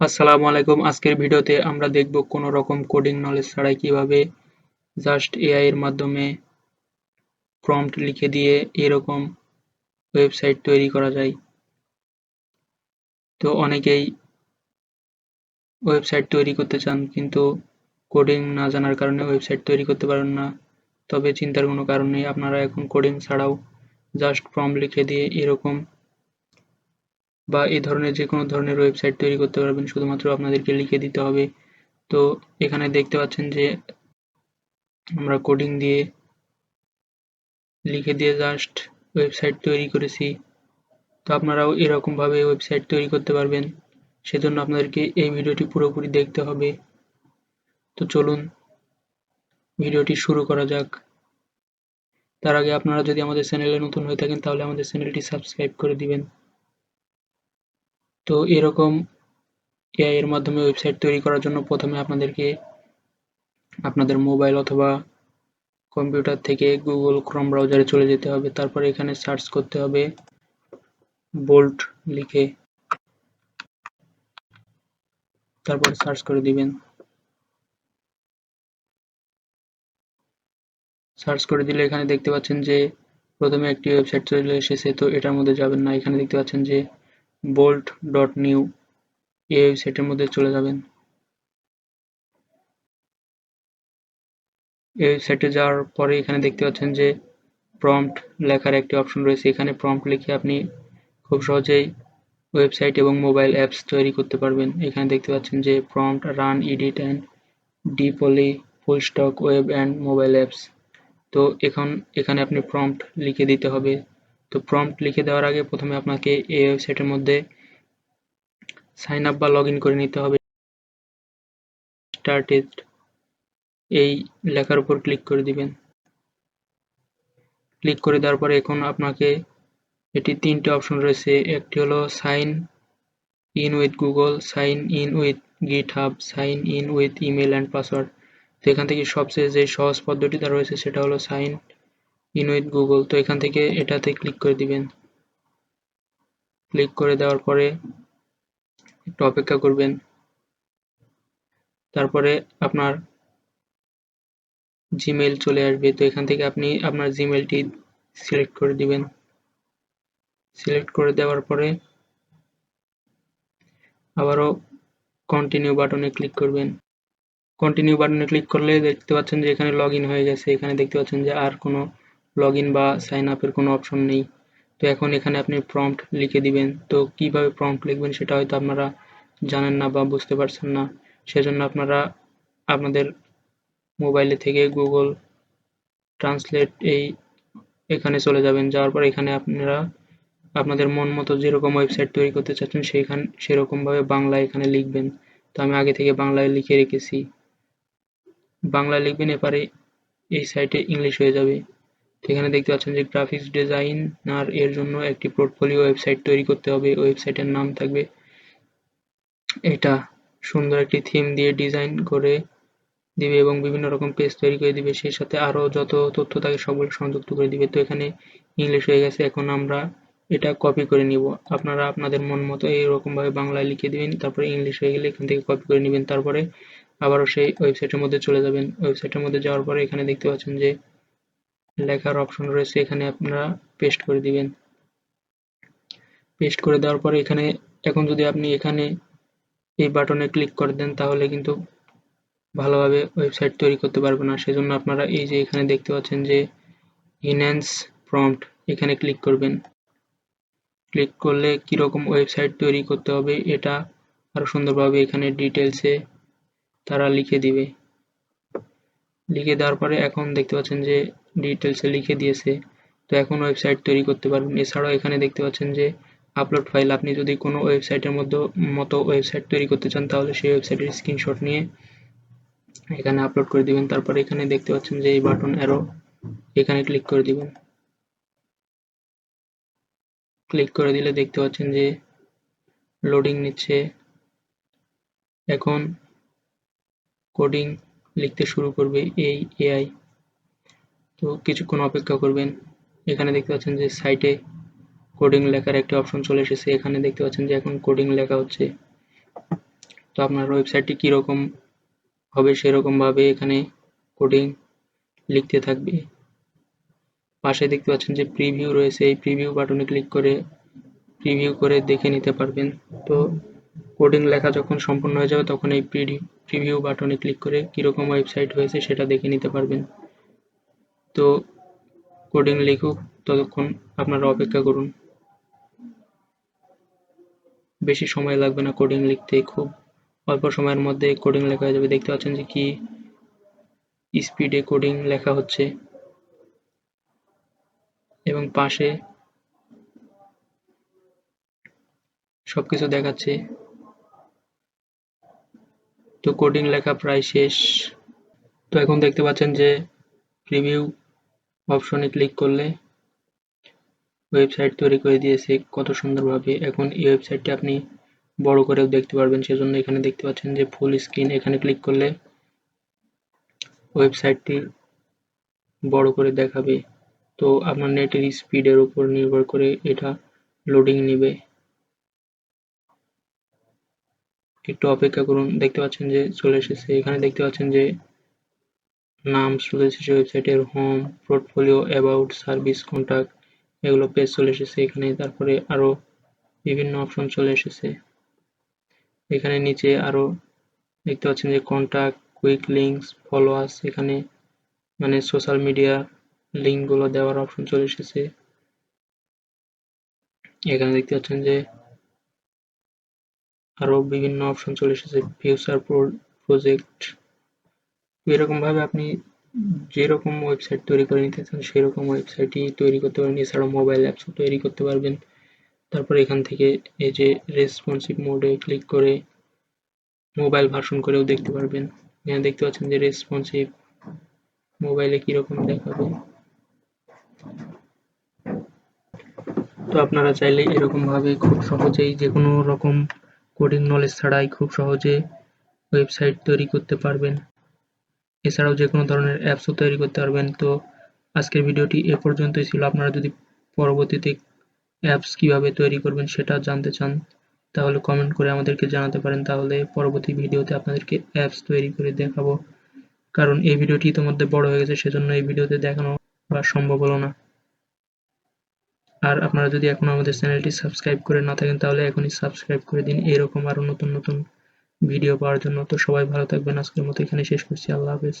আসসালামু আলাইকুম। আজকের ভিডিওতে আমরা দেখব কোনো রকম কোডিং নলেজ ছাড়াই কীভাবে জাস্ট এআই এর মাধ্যমে প্রম্পট লিখে দিয়ে এরকম ওয়েবসাইট তৈরি করা যায়। তো অনেকেই ওয়েবসাইট তৈরি করতে চান কিন্তু কোডিং না জানার কারণে ওয়েবসাইট তৈরি করতে পারেন না। তবে চিন্তার কোনো কারণ নেই, আপনারা এখন কোডিং ছাড়াও জাস্ট ফর্ম লিখে দিয়ে এরকম বা এই ধরনের যে কোনো ধরনের ওয়েবসাইট তৈরি করতে পারবেন, শুধুমাত্র আপনাদেরকে লিখে দিতে হবে। তো এখানে দেখতে পাচ্ছেন যে আমরা কোডিং দিয়ে লিখে দিয়ে জাস্ট ওয়েবসাইট তৈরি করেছি। তো আপনারাও এরকমভাবে ওয়েবসাইট তৈরি করতে পারবেন। সেজন্য আপনাদেরকে এই ভিডিওটি পুরোপুরি দেখতে হবে। তো চলুন, ভিডিওটি শুরু করা যাক। তার আগে আপনারা যদি আমাদের চ্যানেলে নতুন হয়ে থাকেন, তাহলে আমাদের চ্যানেলটি সাবস্ক্রাইব করে দিবেন। তো এরকম এআই এর মাধ্যমে ওয়েবসাইট তৈরি করার জন্য প্রথমে আপনাদেরকে আপনাদের মোবাইল অথবা কম্পিউটার থেকে গুগল ক্রোম ব্রাউজারে চলে যেতে হবে। তারপরে এখানে সার্চ করতে হবে বোল্ট লিখে। তারপর সার্চ করে দিবেন। সার্চ করে দিলে এখানে দেখতে পাচ্ছেন যে প্রথমে একটি ওয়েবসাইট চলে এসেছে, তো এটার মধ্যে যাবেন না। এখানে দেখতে পাচ্ছেন যে বোল্ট ডট নিউ এই ওয়েবসাইটের মধ্যে চলে যাবেন। এই ওয়েবসাইটে যাওয়ার পরে এখানে দেখতে পাচ্ছেন যে প্রম্পট লেখার একটি অপশন রয়েছে। এখানে প্রম্পট লিখে আপনি খুব সহজেই ওয়েবসাইট এবং মোবাইল অ্যাপস তৈরি করতে পারবেন। এখানে দেখতে পাচ্ছেন যে prompt run edit and deploy full stack web and mobile apps তো এখন, এখানে আপনি প্রম্পট লিখে দিতে হবে। তো প্রম্পট লিখে দেওয়ার আগে প্রথমে আপনাকে এই ওয়েবসাইটের মধ্যে সাইন আপ বা লগ করে নিতে হবে। স্টার্টেড এই লেখার উপর ক্লিক করে দিবেন। ক্লিক করে দেওয়ার পরে এখন আপনাকে এটি তিনটে অপশন রয়েছে। একটি হলো sign in with Google sign in with GitHub sign in with email and password তো এখান থেকে সবচেয়ে যে সহজ পদ্ধতিটা রয়েছে সেটা হলো সাইন ইন উইথ গুগল তো এখান থেকে এটাতে ক্লিক করে দিবেন। ক্লিক করে দেওয়ার পরে একটু অপেক্ষা করবেন। তারপরে আপনার জিমেল চলে আসবে, তো এখান থেকে আপনি আপনার জিমেলটি সিলেক্ট করে দিবেন। সিলেক্ট করে দেওয়ার পরে আবারও কন্টিনিউ বাটনে ক্লিক করবেন। কন্টিনিউ বাটনে ক্লিক করলে দেখতে পাচ্ছেন যে এখানে লগ হয়ে গেছে। এখানে দেখতে পাচ্ছেন যে আর কোনো লগ ইন বা সাইন আপের কোনো অপশন নেই। তো এখন এখানে আপনি প্রম্পট লিখে দিবেন। তো কীভাবে প্রম্পট লিখবেন সেটা হয়তো আপনারা জানেন না বা বুঝতে পারছেন না। সেজন্য আপনারা আপনাদের মোবাইলে থেকে গুগল ট্রান্সলেট এই এখানে চলে যাবেন। যাওয়ার পর এখানে আপনারা আপনাদের মন মতো যেরকম ওয়েবসাইট তৈরি করতে চাচ্ছেন সেইখান, সেরকমভাবে বাংলা এখানে লিখবেন। তো আমি আগে থেকে বাংলায় লিখে রেখেছি। বাংলায় লিখবেন এবারে এই সাইটে ইংলিশ হয়ে যাবে। এখানে দেখতে পাচ্ছেন যে গ্রাফিক্স ডিজাইনার এর জন্য একটি পোর্টফোলিও ওয়েবসাইট তৈরি করতে হবে। ওয়েবসাইটের নাম থাকবে এটা। সুন্দর একটি থিম দিয়ে ডিজাইন করে দিবে এবং বিভিন্ন রকম পেজ তৈরি করে দিবে। সেই সাথে আরও যত তথ্য থাকে সবগুলো সংযুক্ত করে দিবে। তো এখানে ইংলিশ হয়ে গেছে। এখন আমরা এটা কপি করে নিব। আপনারা আপনাদের মন মতো এইরকমভাবে বাংলায় লিখে দিবেন। তারপরে ইংলিশ হয়ে গেলে এখান থেকে কপি করে নেবেন। তারপরে আবারও সেই ওয়েবসাইটের মধ্যে চলে যাবেন। ওয়েবসাইটের মধ্যে যাওয়ার পরে এখানে দেখতে পাচ্ছেন যে লেখার অপশন রয়েছে, এখানে আপনারা পেস্ট করে দিবেন। পেস্ট করে দেওয়ার পরে এখানে, এখন যদি আপনি এখানে এই বাটনে ক্লিক করে দেন, তাহলে কিন্তু ভালোভাবে ওয়েবসাইট তৈরি করতে পারবে না সেজন্য আপনারা এই যে এখানে দেখতে পাচ্ছেন যে ইনহ্যান্স প্রম্পট এখানে ক্লিক করবেন। ক্লিক করলে কীরকম ওয়েবসাইট তৈরি করতে হবে, এটা আরও সুন্দরভাবে এখানে ডিটেলসে তারা লিখে দিবে। লিখে দেওয়ার পরে এখন দেখতে পাচ্ছেন যে ডিটেলসে লিখে দিয়েছে। তো এখন ওয়েবসাইট তৈরি করতে পারবেন। এছাড়াও এখানে দেখতে পাচ্ছেন যে আপলোড ফাইল আপনি যদি কোনো ওয়েবসাইটের মধ্যে, মতো ওয়েবসাইট তৈরি করতে চান, তাহলে সেই ওয়েবসাইটের স্ক্রিনশট নিয়ে এখানে আপলোড করে দিবেন। তারপর এখানে দেখতে পাচ্ছেন যে, এই বাটন অ্যারো এখানে ক্লিক করে দিবেন। ক্লিক করে দিলে দেখতে পাচ্ছেন যে লোডিং নিচ্ছে। এখন কোডিং লিখতে শুরু করবে এই এআই তো কিছুক্ষণ অপেক্ষা করবেন। এখানে দেখতে পাচ্ছেন যে সাইটে কোডিং লেখার একটি অপশন চলে এসেছে। এখানে দেখতে পাচ্ছেন যে এখন কোডিং লেখা হচ্ছে। তো আপনার ওয়েবসাইটটি কীরকম হবে সেরকমভাবে এখানে কোডিং লিখতে থাকবে। পাশে দেখতে পাচ্ছেন যে প্রিভিউ রয়েছে। এই প্রিভিউ বাটনে ক্লিক করে প্রিভিউ করে দেখে নিতে পারবেন। তো কোডিং লেখা যখন সম্পূর্ণ হয়ে যাবে তখন এই প্রিভিউ বাটনে ক্লিক করে কীরকম ওয়েবসাইট হয়েছে সেটা দেখে নিতে পারবেন। তো কোডিং লিখুক, ততক্ষণ আপনারা অপেক্ষা করুন। বেশি সময় লাগবে না কোডিং লিখতে খুব অল্প সময়ের মধ্যে কোডিং লেখা হয়ে যাবে। দেখতে পাচ্ছেন যে কি স্পিডে কোডিং লেখা হচ্ছে। এবং পাশে সবকিছু দেখাচ্ছে। তো কোডিং লেখা প্রায় শেষ। তো এখন দেখতে পাচ্ছেন যে প্রিভিউ অপশনে ক্লিক করলে ওয়েবসাইট তৈরি করে দিয়েছে কত সুন্দরভাবে। এখন এই ওয়েবসাইটটি আপনি বড় করেও দেখতে পারবেন। সেজন্য এখানে দেখতে পাচ্ছেন যে ফুল স্ক্রিন এখানে ক্লিক করলে ওয়েবসাইটটি বড় করে দেখাবে। তো আপনার নেটের স্পিডের উপর নির্ভর করে এটা লোডিং নেবে। একটু অপেক্ষা করুন। দেখতে পাচ্ছেন যে চলে এসেছে। এখানে দেখতে পাচ্ছেন যে নাম চলে এসেছে ওয়েবসাইটের home portfolio about service contact এগুলো পেজ চলে এসেছে এখানে তারপরে আরও বিভিন্ন অপশন চলে এসেছে। এখানে নিচে আরও দেখতে পাচ্ছেন যে কন্টাক্ট কুইক লিঙ্কস ফলোয়ার্স এখানে মানে সোশ্যাল মিডিয়া লিঙ্কগুলো দেওয়ার অপশন চলে এসেছে। এখানে দেখতে পাচ্ছেন যে আরও বিভিন্ন অপশন চলে এসেছে। ফিউচার প্রজেক্ট এরকম ভাবে আপনি যেরকম ওয়েবসাইট তৈরি করে নিতে চান, সেরকম ওয়েবসাইটই তৈরি করতে পারবেন। এছাড়াও মোবাইল অ্যাপসও তৈরি করতে পারবেন। তারপর এখান থেকে এই যে রেসপন্সিভ মোডে ক্লিক করে মোবাইল ভার্সন করেও দেখতে পারবেন। এখানে দেখতে পাচ্ছেন যে রেসপন্সিভ মোবাইলে কীরকম দেখাবে। তো আপনারা চাইলে এরকমভাবে খুব সহজেই যে কোনো রকম কোডিং নলেজ ছাড়াই খুব সহজে ওয়েবসাইট তৈরি করতে পারবেন। এছাড়াও যে কোনো ধরনের অ্যাপসও তৈরি করতে পারবেন। তো আজকের ভিডিওটি এ পর্যন্তই ছিল। আপনারা যদি পরবর্তীতে অ্যাপস কীভাবে তৈরি করবেন সেটা জানতে চান, তাহলে কমেন্ট করে আমাদেরকে জানাতে পারেন। তাহলে পরবর্তী ভিডিওতে আপনাদেরকে অ্যাপস তৈরি করে দেখাবো। কারণ এই ভিডিওটি ইতিমধ্যে বড় হয়ে গেছে, সেজন্য এই ভিডিওতে দেখানো বা সম্ভব হলো না। আর আপনারা যদি এখনও আমাদের চ্যানেলটি সাবস্ক্রাইব করে না থাকেন, তাহলে এখনই সাবস্ক্রাইব করে দিন। এরকম আরও নতুন নতুন ভিডিও পাওয়ার জন্য। তো সবাই ভালো থাকবেন। আজকের মতো এখানে শেষ করছি। আল্লাহ হাফেজ।